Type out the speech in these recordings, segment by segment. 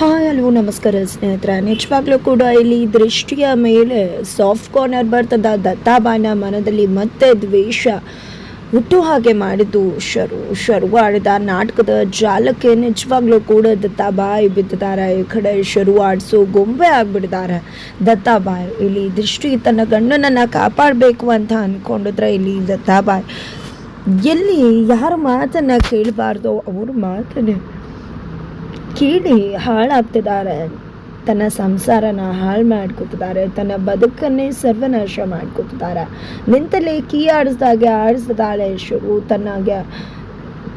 Hi hello ನಮಸ್ಕಾರ ಸ್ನೇಹಿತರೆ. ನಿಜವಾಗ್ಲೂ ಕೂಡ ಇಲ್ಲಿ ದೃಷ್ಟಿಯ ಮೇಲೆ ಸಾಫ್ಟ್ ಕಾರ್ನರ್ ಬರ್ತದ. ದತ್ತಾಬಾನ ಮನದಲ್ಲಿ ಮತ್ತೆ ದ್ವೇಷ ಹುಟ್ಟು ಹಾಗೆ ಮಾಡಿದ್ದು ಶರು ಶರು ಆಡಿದ ನಾಟಕದ ಜಾಲಕ್ಕೆ ನಿಜವಾಗ್ಲೂ ಕೂಡ ದತ್ತಾಬಾಯಿ ಬಿದ್ದಿದ್ದಾರೆ. ಈ ಕಡೆ ಶರು ಆಡಿಸೋ ಗೊಂಬೆ ಆಗ್ಬಿಟ್ಟಿದ್ದಾರೆ. ದತ್ತಾಬಾಯಿ, ಇಲ್ಲಿ ದೃಷ್ಟಿ ತನ್ನ ಗಂಡನನ್ನು ಕಾಪಾಡಬೇಕು ಅಂತ ಅಂದ್ಕೊಂಡಿದ್ರೆ ಇಲ್ಲಿ ದತ್ತಾಬಾಯಿ. ಎಲ್ಲಿ ಯಾರ ಮಾತನ್ನ ಕೇಳಬಾರ್ದೋ ಅವ್ರ ಮಾತನ್ನೇ ಕೇಳಿ ಹಾಳಾಗ್ತಿದ್ದಾರೆ. ತನ್ನ ಸಂಸಾರನ ಹಾಳು ಮಾಡ್ಕೊತಿದ್ದಾರೆ. ತನ್ನ ಬದುಕನ್ನೇ ಸರ್ವನಾಶ ಮಾಡ್ಕೊತಿದ್ದಾರೆ. ನಿಂತಲ್ಲಿ ಕೀ ಆಡಿಸ್ದಾಗೆ ಆಡಿಸ್ದಾಳೆ ಶುರು ತನ್ನಗೆ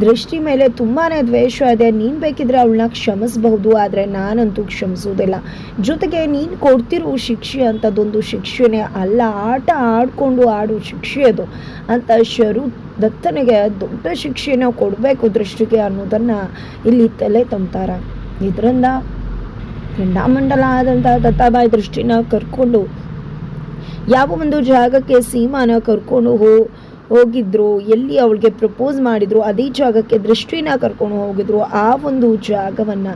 ದೃಷ್ಟಿ ಮೇಲೆ ತುಂಬಾ ದ್ವೇಷ ಇದೆ. ನೀನು ಬೇಕಿದ್ರೆ ಅವಳನ್ನ ಕ್ಷಮಿಸಬಹುದು, ಆದರೆ ನಾನಂತೂ ಕ್ಷಮಿಸೋದಿಲ್ಲ ಜೊತೆಗೆ ನೀನು ಕೊಡ್ತಿರೋ ಶಿಕ್ಷೆ ಅಂಥದ್ದೊಂದು ಶಿಕ್ಷೆನೇ ಅಲ್ಲ. ಆಟ ಆಡಿಕೊಂಡು ಆಡೋ ಶಿಕ್ಷೆ ಅದು. ಅಂತ ಶರು ದತ್ತನಿಗೆ ದೊಡ್ಡ ಶಿಕ್ಷೆನ ಕೊಡಬೇಕು ದೃಷ್ಟಿಗೆ ಅನ್ನೋದನ್ನು ಇಲ್ಲಿ ತಲೆ ತುಂಬ್ತಾರೆ. ಇದರಿಂದ ಕೆಂಡಾಮಂಡಲ ಆದಂತಹ ದತ್ತಾಬಾಯಿ ದೃಷ್ಟಿನ ಕರ್ಕೊಂಡು ಯಾವ ಒಂದು ಜಾಗಕ್ಕೆ ಸೀಮಾನ ಕರ್ಕೊಂಡು ಹೋ, ಹೋಗಿದ್ರು, ಎಲ್ಲಿ ಅವಳಿಗೆ ಪ್ರಪೋಸ್ ಮಾಡಿದ್ರು, ಅದೇ ಜಾಗಕ್ಕೆ ದೃಷ್ಟಿನ ಕರ್ಕೊಂಡು ಹೋಗಿದ್ರು, ಆ ಒಂದು ಜಾಗವನ್ನು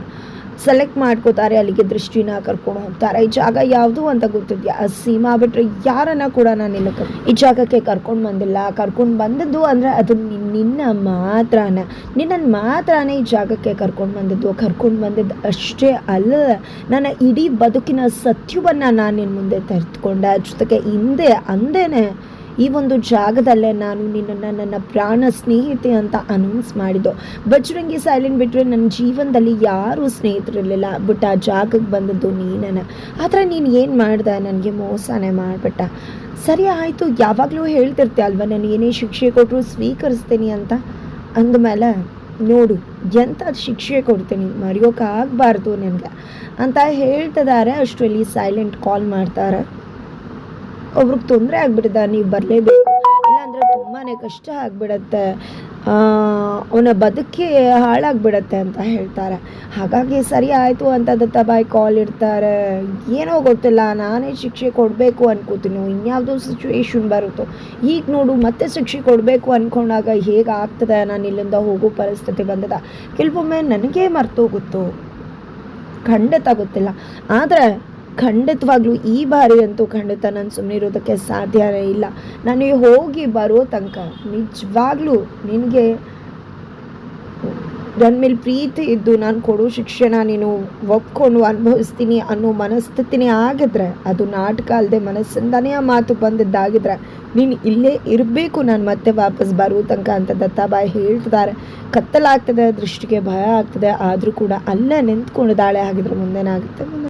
ಸೆಲೆಕ್ಟ್ ಮಾಡ್ಕೋತಾರೆ, ಅಲ್ಲಿಗೆ ದೃಷ್ಟಿನ ಕರ್ಕೊಂಡು ಹೋಗ್ತಾರೆ. ಈ ಜಾಗ ಯಾವುದು ಅಂತ ಗೊತ್ತಿದ್ಯಾ? ಆ ಸೀಮಾ ಬಿಟ್ಟರೆ ಯಾರನ್ನ ಕೂಡ ನಾನು ಇಲ್ಲ ಈ ಜಾಗಕ್ಕೆ ಕರ್ಕೊಂಡು ಬಂದಿಲ್ಲ. ಕರ್ಕೊಂಡು ಬಂದದ್ದು ಅಂದರೆ ಅದು ನಿನ್ನ ಮಾತ್ರನ. ನಿನ್ನನ್ನು ಮಾತ್ರನೇ ಈ ಜಾಗಕ್ಕೆ ಕರ್ಕೊಂಡು ಬಂದದ್ದು. ಕರ್ಕೊಂಡು ಬಂದದ್ದು ಅಷ್ಟೇ ಅಲ್ಲ, ನನ್ನ ಇಡೀ ಬದುಕಿನ ಸತ್ಯವನ್ನು ನಾನು ನಿನ್ನ ಮುಂದೆ ತೆರೆದುಕೊಂಡೆ. ಜೊತೆಗೆ ಹಿಂದೆ ಅಂದೇನೆ ಈ ಒಂದು ಜಾಗದಲ್ಲೇ ನಾನು ನಿನ್ನನ್ನು ನನ್ನ ಪ್ರಾಣ ಸ್ನೇಹಿತೆ ಅಂತ ಅನೌನ್ಸ್ ಮಾಡಿದ್ದು. ಬಜರಂಗಿ ಸೈಲೆಂಟ್ ಬಿಟ್ಟರೆ ನನ್ನ ಜೀವನದಲ್ಲಿ ಯಾರೂ ಸ್ನೇಹಿತರಿರಲಿಲ್ಲ. ಬಟ್ ಆ ಜಾಗಕ್ಕೆ ಬಂದದ್ದು ಆ ಥರ ನೀನು ಏನು ಮಾಡ್ದೆ? ನನಗೆ ಮೋಸನೇ ಮಾಡಿಬಿಟ್ಟ. ಸರಿ ಆಯಿತು, ಯಾವಾಗಲೂ ಹೇಳ್ತಿರ್ತೀಯ ಅಲ್ವಾ? ನಾನು ಏನೇ ಶಿಕ್ಷೆ ಕೊಟ್ಟರು ಸ್ವೀಕರಿಸ್ತೀನಿ ಅಂತ. ಅಂದಮೇಲೆ, ನೋಡು ಎಂಥ ಶಿಕ್ಷೆ ಕೊಡ್ತೀನಿ? ಮರೆಯೋಕ್ಕಾಗಬಾರ್ದು ನನಗೆ. ಅಂತ ಹೇಳ್ತಿದ್ದಾರೆ ಅಷ್ಟರಲ್ಲಿ ಸೈಲೆಂಟ್ ಕಾಲ್ ಮಾಡ್ತಾರೆ. ಒಬ್ರಿಗೆ ತೊಂದರೆ ಆಗ್ಬಿಟ್ಟಿದೆ, ನೀವು ಬರಲೇಬೇಕು. ಇಲ್ಲಾಂದರೆ ತುಂಬಾ ಕಷ್ಟ ಆಗಿಬಿಡತ್ತೆ. ಅವನ ಬದುಕಿ ಹಾಳಾಗ್ಬಿಡತ್ತೆ ಅಂತ ಹೇಳ್ತಾರೆ. ಹಾಗಾಗಿ ಸರಿ ಆಯಿತು ಅಂತ ಬಾಯ್ ಕಾಲ್ ಇಡ್ತಾರೆ. ಏನೋ ಗೊತ್ತಿಲ್ಲ, ನಾನೇ ಶಿಕ್ಷೆ ಕೊಡಬೇಕು ಅನ್ಕೋತೀನಿ. ಇನ್ಯಾವುದೋ ಸಿಚುವೇಶನ್ ಬರುತ್ತೋ. ಈಗ ನೋಡು, ಮತ್ತೆ ಶಿಕ್ಷೆ ಕೊಡಬೇಕು ಅಂದ್ಕೊಂಡಾಗ ಹೇಗೆ ಆಗ್ತದೆ? ನಾನು ಇಲ್ಲಿಂದ ಹೋಗೋ ಪರಿಸ್ಥಿತಿ ಬಂದದ. ಕೆಲವೊಮ್ಮೆ ನನಗೇ ಮರ್ತೋಗುತ್ತೋ. ಖಂಡಿತ ಗೊತ್ತಿಲ್ಲ. ಆದರೆ ಖಂಡಿತವಾಗ್ಲೂ ಈ ಬಾರಿ ಅಂತೂ ಖಂಡಿತ ನಾನು ಸುಮ್ಮನೆ ಇರೋದಕ್ಕೆ ಸಾಧ್ಯವೇ ಇಲ್ಲ. ನಾನು ಹೋಗಿ ಬರೋ ತನಕ ನಿಜವಾಗ್ಲೂ ನಿನಗೆ ನನ್ನ ಮೇಲೆ ಪ್ರೀತಿ ಇದ್ದು ನಾನು ಕೊಡೋ ಶಿಕ್ಷಣ ನೀನು ಒಪ್ಕೊಂಡು ಅನುಭವಿಸ್ತೀನಿ ಅನ್ನೋ ಮನಸ್ಥಿತಿನೇ ಆಗಿದ್ರೆ, ಅದು ನಾಟಕ ಅಲ್ಲದೆ ಮನಸ್ಸಿಂದನೇ ಆ ಮಾತು ಬಂದಿದ್ದಾಗಿದ್ರೆ, ನೀನು ಇಲ್ಲೇ ಇರಬೇಕು. ನಾನು ಮತ್ತೆ ವಾಪಸ್ ಬರೋ ತನಕ ಅಂತ ದತ್ತಾಬಾಯಿ ಹೇಳ್ತಿದ್ದಾರೆ. ಕತ್ತಲಾಗ್ತದೆ, ದೃಷ್ಟಿಗೆ ಭಯ ಆಗ್ತದೆ, ಆದರೂ ಕೂಡ ಅಲ್ಲೇ ನಿಂತ್ಕೊಂಡಿದ್ದಾಳೆ ಹಾಗಿದ್ರೆ ಮುಂದೇನಾಗುತ್ತೆ? ಮುಂದೆ